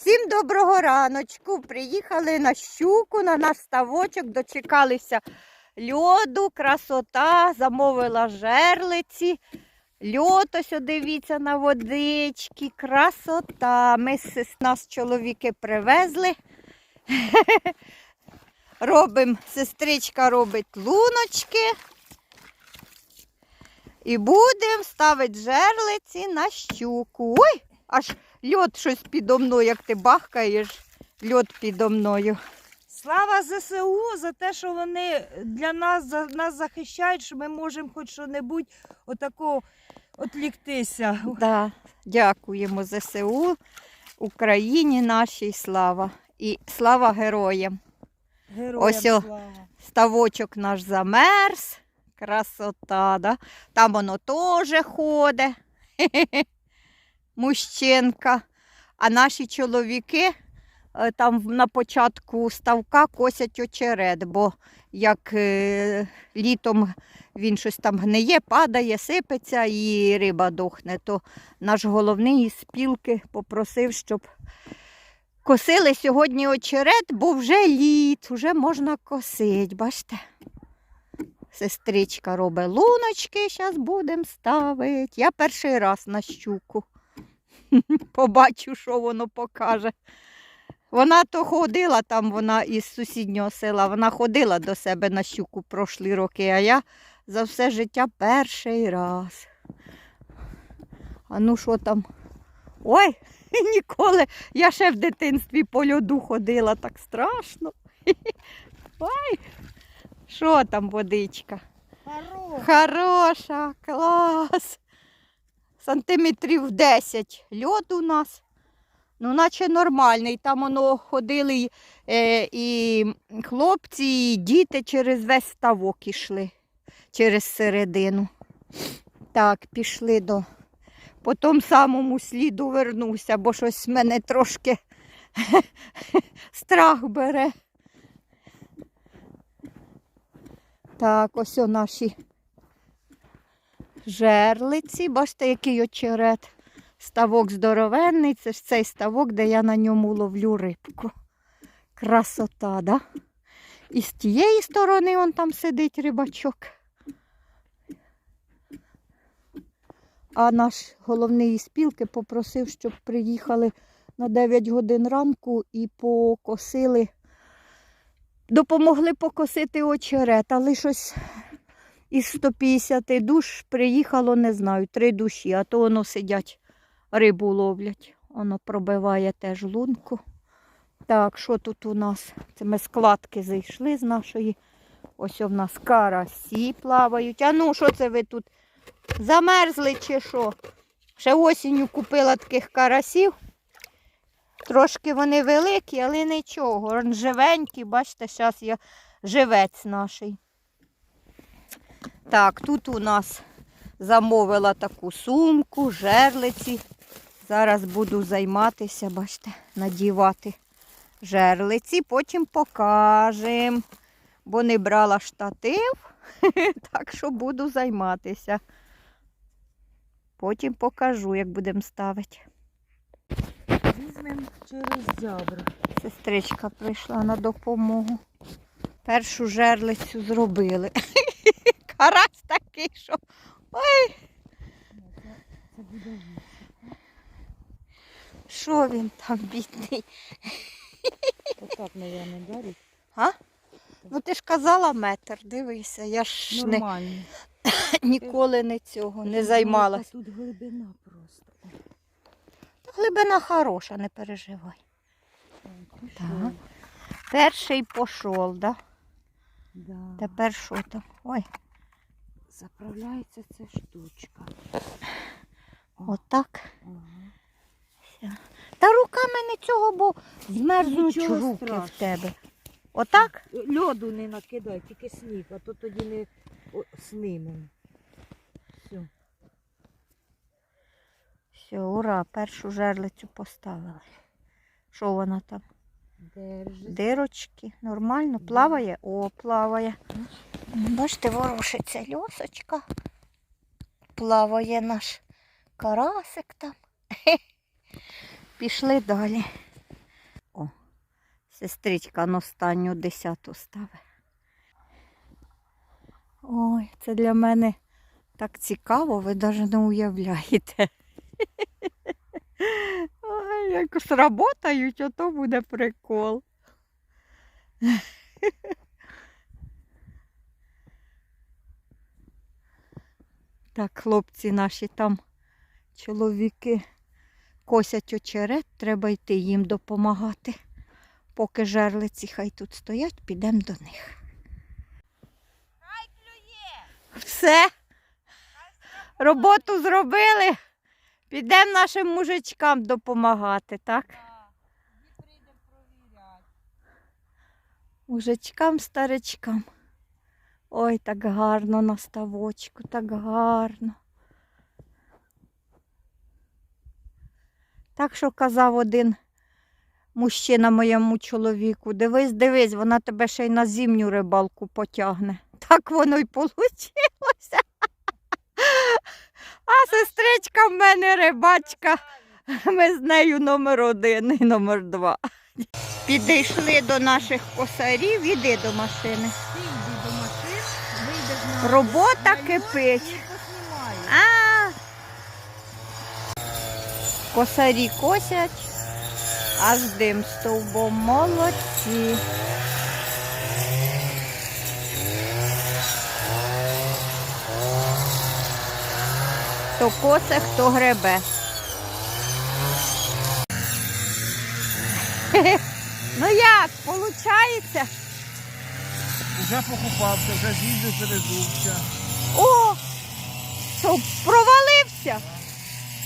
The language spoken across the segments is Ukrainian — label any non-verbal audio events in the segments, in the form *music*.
Всім доброго раночку. Приїхали на щуку, на наш ставочок, дочекалися льоду, красота, замовила жерлиці. Льод, ось дивіться на водички, красота. Ми з нас чоловіки привезли. *laughs* Робимо, сестричка робить луночки. І будемо ставити жерлиці на щуку. Ой, аж льод щось підо мною, як ти бахкаєш, льод підо мною. Слава ЗСУ за те, що вони для нас за нас захищають, що ми можемо хоч що-небудь отако отліктися. Да, дякуємо ЗСУ, Україні нашій слава. І слава героям. Героям Ось о. слава. Ставочок наш замерз. Красота, да? Там воно теж ходить. *laughs* Мужчинка. А наші чоловіки е, там на початку ставка косять очерет, бо як е, літом він щось там гниє, падає, сипеться і риба дохне, то наш головний із спілки попросив, щоб косили сьогодні очерет, бо вже літ, вже можна косити, бачите? Сестричка робить луночки, зараз будемо ставити. Я перший раз на щуку. *laughs* Побачу, що воно покаже. Вона то ходила там, вона із сусіднього села, вона ходила до себе на щуку прошлі роки, а я за все життя перший раз. А ну що там? Ой, *laughs* ніколи. Я ще в дитинстві по льоду ходила, так страшно. *laughs* Ой, що там водичка? Хороша, клас. Сантиметрів 10 льод у нас. Ну, наче нормальний. Там воно ходили е, і хлопці, і діти через весь ставок ішли, через середину. Так, пішли до. По тому самому сліду вернуся, бо щось мене трошки *laughs* страх бере. Так, ось о наші жерлиці. Бачите, який очерет. Ставок здоровенний. Це ж цей ставок, де я на ньому ловлю рибку. Красота, да? І з тієї сторони он там сидить рибачок. А наш головний із спілки попросив, щоб приїхали на 9 годин ранку і покосили допомогли покосити очерет, але щось із 150 душ приїхало, не знаю, три душі, а то воно сидять, рибу ловлять. Воно пробиває теж лунку. Так, що тут у нас? Це ми складки зайшли з нашої. Ось у нас карасі плавають. А ну, що це ви тут? Замерзли чи що? Ще осінню купила таких карасів. Трошки вони великі, але нічого. Живенькі, бачите, зараз я живець наший. Так, тут у нас замовила таку сумку, жерлиці. Зараз буду займатися, бачите, надівати жерлиці, потім покажемо. Бо не брала штатив, *laughs* так що буду займатися. Потім покажу, як будемо ставити. Візьмемо через зябра. Сестричка прийшла на допомогу. Першу жерлицю зробили. *laughs* Карась такий, що. Ой, що він там бідний? Отак, мабуть, дарить. А? Ну ти ж казала метр, дивися, я ж не, Нормально. ніколи не цього не займалась. Тут глибина просто. Глибина хороша, не переживай. Так, пішов. Так. Перший пішов, да? Да. Тепер що там? Ой, Заправляється ця штучка. отак. Та руками не цього, бо змерзнуть Нічого руки в тебе. Отак? Льоду не накидай, тільки сніг, а то тоді не о, снимемо. Все. Все, ура, першу жерлицю поставили. Що вона там? Держи. Дирочки, нормально, плаває? О, плаває. Бачите, ворушиться льосочка. Плаває наш карасик там. *laughs* Пішли далі. О, Сестричка на останню десяту ставить. Ой, це для мене так цікаво, ви навіть не уявляєте. *laughs* Ой, як сработають, ото буде прикол. *laughs* Так, хлопці наші там чоловіки косять очерет, треба йти їм допомагати. Поки жерлиці хай тут стоять, підемо до них. Все. Роботу зробили. Підемо нашим мужичкам допомагати, так? Мужичкам, старичкам. Ой, так гарно на ставочку, так гарно. Так що казав один мужчина моєму чоловіку, дивись, дивись, вона тебе ще й на зимню рибалку потягне. *laughs* Так воно й получилося. А сестричка в мене рибачка. Ми з нею номер один і номер два. Підійшли до наших косарів, іди до машини. Робота кипить. А. Косарі косять, аж дим стовбом. Молодці. Хто косе, хто гребе. *laughs* Ну як, виходить? Вже покупався, вже з'їздив, перезувся. О! Що, провалився?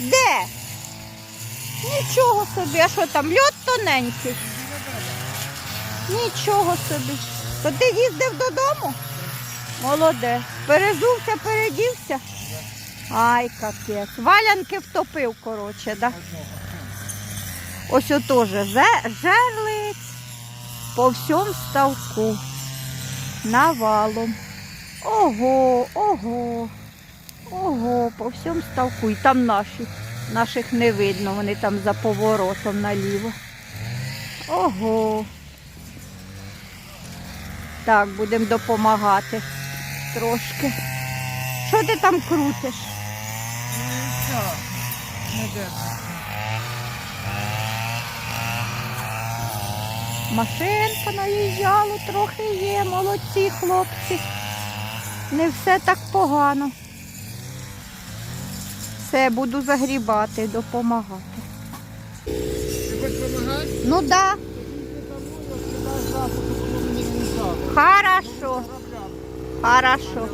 Де? Нічого собі, а що там, льот тоненький? Нічого собі. То ти їздив додому? Молодець. Перезувся, передівся. Ай, капець. Валянки втопив, коротше, да? Ось отож, жерлиць по всьому ставку. Навалом. Ого, ого, ого, по всьому ставку. І там наші. Наших не видно, вони там за поворотом наліво. Ого. Так, будемо допомагати трошки. Що ти там крутиш? Все, не де. Машинка наїжджала, трохи є, молодці хлопці. Не все так погано. Все, буду загрібати, допомагати. Ти хочеш? Ну так, да, хорошо, хорошо.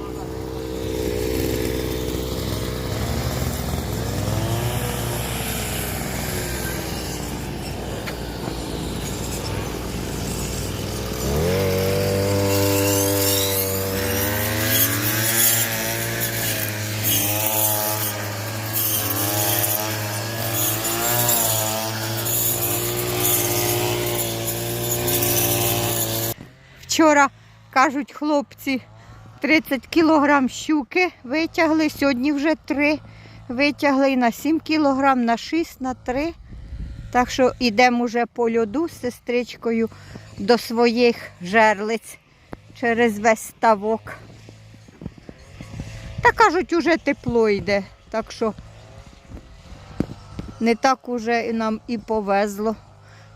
Вчора, кажуть хлопці, 30 кілограм щуки витягли, сьогодні вже 3 витягли на 7 кілограм, на 6, на 3. Так що йдемо вже по льоду з сестричкою до своїх жерлиць через весь ставок. Та кажуть, уже тепло йде, так що не так уже нам і повезло.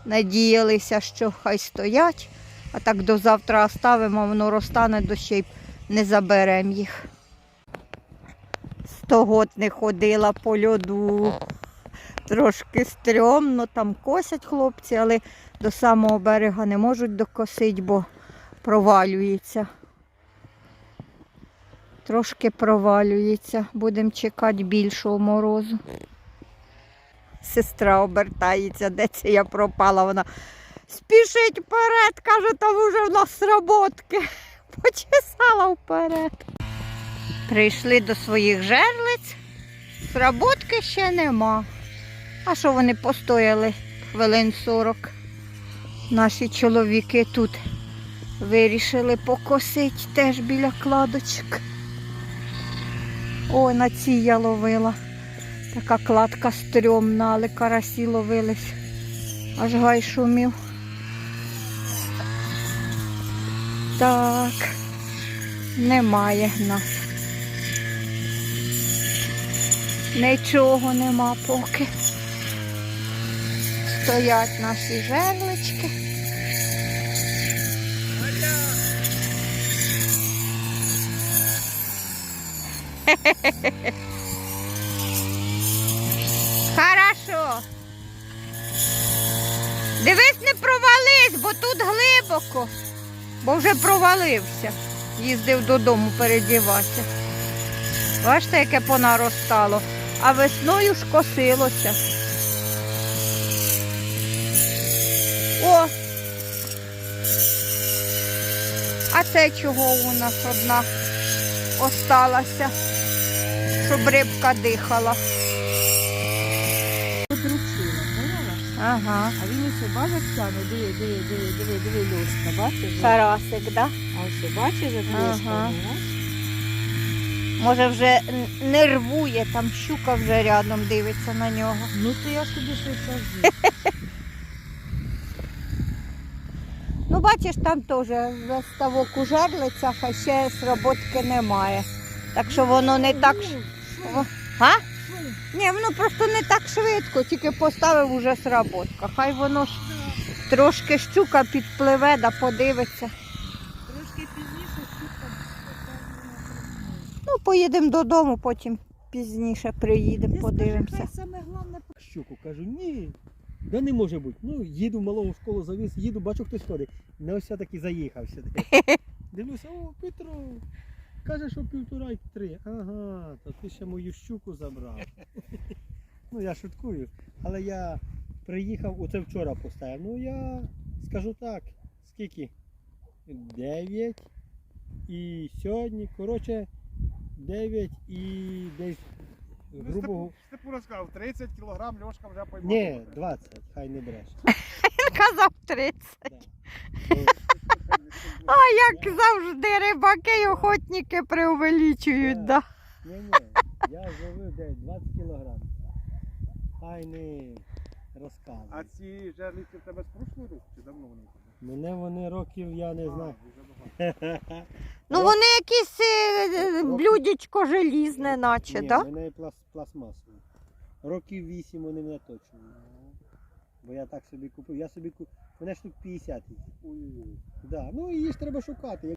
Надіялися, що хай стоять. А так до завтра оставимо, воно розтане дощей, не заберемо їх. Сто год не ходила по льоду. Трошки стрьомно, там косять хлопці, але до самого берега не можуть докосити, бо провалюється. Трошки провалюється. Будемо чекати більшого морозу. Сестра обертається, де це я пропала. Вона спішить вперед, каже, там вже в нас роботки. *laughs* Почесала вперед. Прийшли до своїх жерлиць, роботки ще нема. А що вони постояли хвилин 40? Наші чоловіки тут вирішили покосити теж біля кладочок. Ой, на цій я ловила. Така кладка стрьомна, але карасі ловились. Аж гай шумів. Так, немає нас. Нічого нема поки. Стоять наші жерлички. *laughs* Хорошо. Дивись, не провались, бо тут глибоко. Бо вже провалився. Їздив додому передіватися. Бачите, яке понаростало. А весною ж косилося. О! А це чого у нас одна осталася, щоб рибка дихала. Ага. А він усе бачить тяне, диви, диви, диви, диви, диви, льошка, бачиш? Карасик, да? А ось бачиш, як Ага. льошка. Може вже нервує, там щука вже рядом дивиться на нього. Ну то я ж тобі щось кажу. *laughs* Ну, бачиш, там теж весь ставок у жерлицях, а ще сработки немає. Так що воно не так. А? Ні, воно просто не так швидко, тільки поставив уже сработка. Хай воно ж трошки щука підпливе да подивиться. Трошки пізніше щука. Ну, поїдемо додому, потім пізніше приїдемо, подивимося. Саме головне Щуку кажу, ні. Да не може бути. Ну, їду в малого в школу завіз, їду, бачу, хтось ходить. Не ось таки заїхав сюди. *laughs* Дивлюся, о, Петро. Каже, що півтора й три. Ага, то ти ще мою щуку забрав. Ну, я шуткую. Але я приїхав, оце вчора поставив. Ну я скажу так, скільки? Дев'ять. І сьогодні, коротше, дев'ять і десь грубо. Степу розказав, 30 кілограм Льошка вже поймав. Ні, 20, хай не бреш. *laughs* Казав 30. Ну, А як завжди рибаки й охотники преувеличують, да? Ні, ні, я зловив десь 20 кілограм. Хай не розказує. А ці жерлиці в тебе з прошлого року чи давно вони? Мене вони років, я не знаю. *laughs* Ну вони якісь е, блюдечко желізне, наче, Ні, да? мене плас, пластмасові. Років 8 вони мене точно. Бо я так собі купив. Я собі купив. Мене штук 50. їх. Ой-ой-ой. Да. Ну її ж треба шукати.